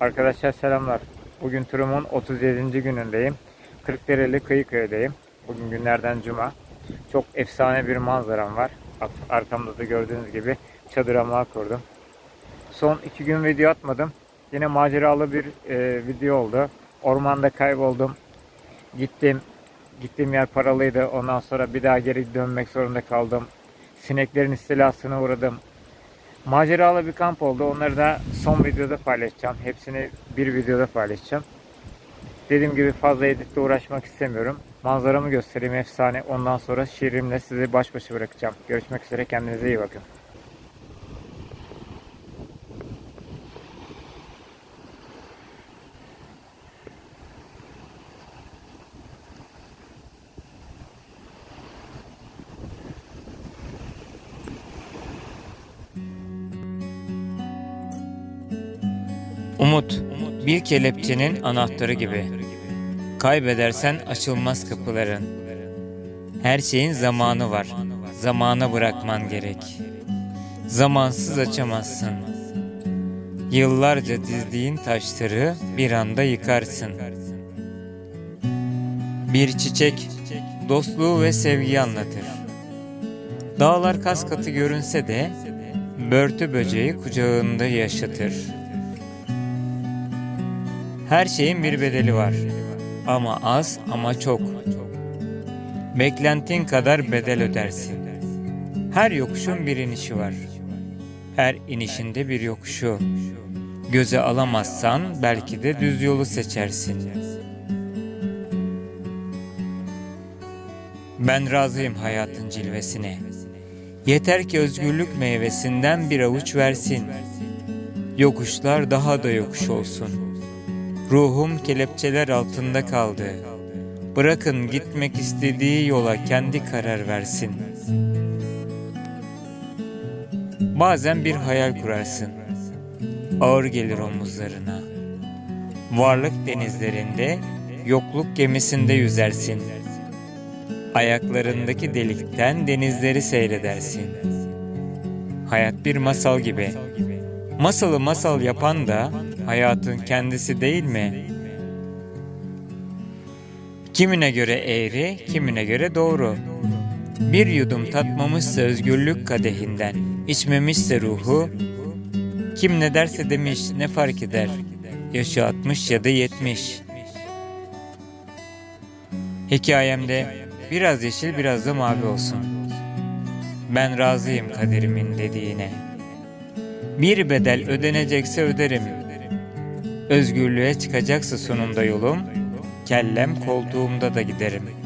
Arkadaşlar selamlar. Bugün turumun 37. günündeyim. Kırklareli Kıyıköy'deyim. Bugün günlerden cuma. Çok efsane bir manzaram var. Ar- Arkamda da gördüğünüz gibi çadırama kurdum. Son iki gün video atmadım. Yine maceralı bir e, video oldu. Ormanda kayboldum. Gittim. Gittiğim yer paralıydı. Ondan sonra bir daha geri dönmek zorunda kaldım. Sineklerin istilasına uğradım. Maceralı bir kamp oldu. Onları da son videoda paylaşacağım. Hepsini bir videoda paylaşacağım. Dediğim gibi fazla editle uğraşmak istemiyorum. Manzaramı göstereyim efsane. Ondan sonra şiirimle sizi baş başa bırakacağım. Görüşmek üzere. Kendinize iyi bakın. Umut, bir kelepçenin anahtarı gibi. Kaybedersen açılmaz kapıların. Her şeyin zamanı var. Zamana bırakman gerek. Zamansız açamazsın. Yıllarca dizdiğin taşları bir anda yıkarsın. Bir çiçek dostluğu ve sevgiyi anlatır. Dağlar kas katı görünse de börtü böceği kucağında yaşatır. Her şeyin bir bedeli var. Ama az ama çok. Beklentin kadar bedel ödersin. Her yokuşun bir inişi var. Her inişinde bir yokuşu. Göze alamazsan belki de düz yolu seçersin. Ben razıyım hayatın cilvesine. Yeter ki özgürlük meyvesinden bir avuç versin. Yokuşlar daha da yokuş olsun.'' Ruhum kelepçeler altında kaldı. Bırakın gitmek istediği yola kendi karar versin. Bazen bir hayal kurarsın. Ağır gelir omuzlarına. Varlık denizlerinde, yokluk gemisinde yüzersin. Ayaklarındaki delikten denizleri seyredersin. Hayat bir masal gibi. Masalı masal yapan da hayatın kendisi değil mi? Kimine göre eğri, kimine göre doğru. Bir yudum tatmamışsa özgürlük kadehinden, içmemişse ruhu, kim ne derse demiş ne fark eder, yaşı 60 ya da 70. Hikayemde biraz yeşil biraz da mavi olsun. Ben razıyım kaderimin dediğine. Bir bedel ödenecekse öderim. Özgürlüğe çıkacaksa sonunda yolum, kellem koltuğumda da giderim.''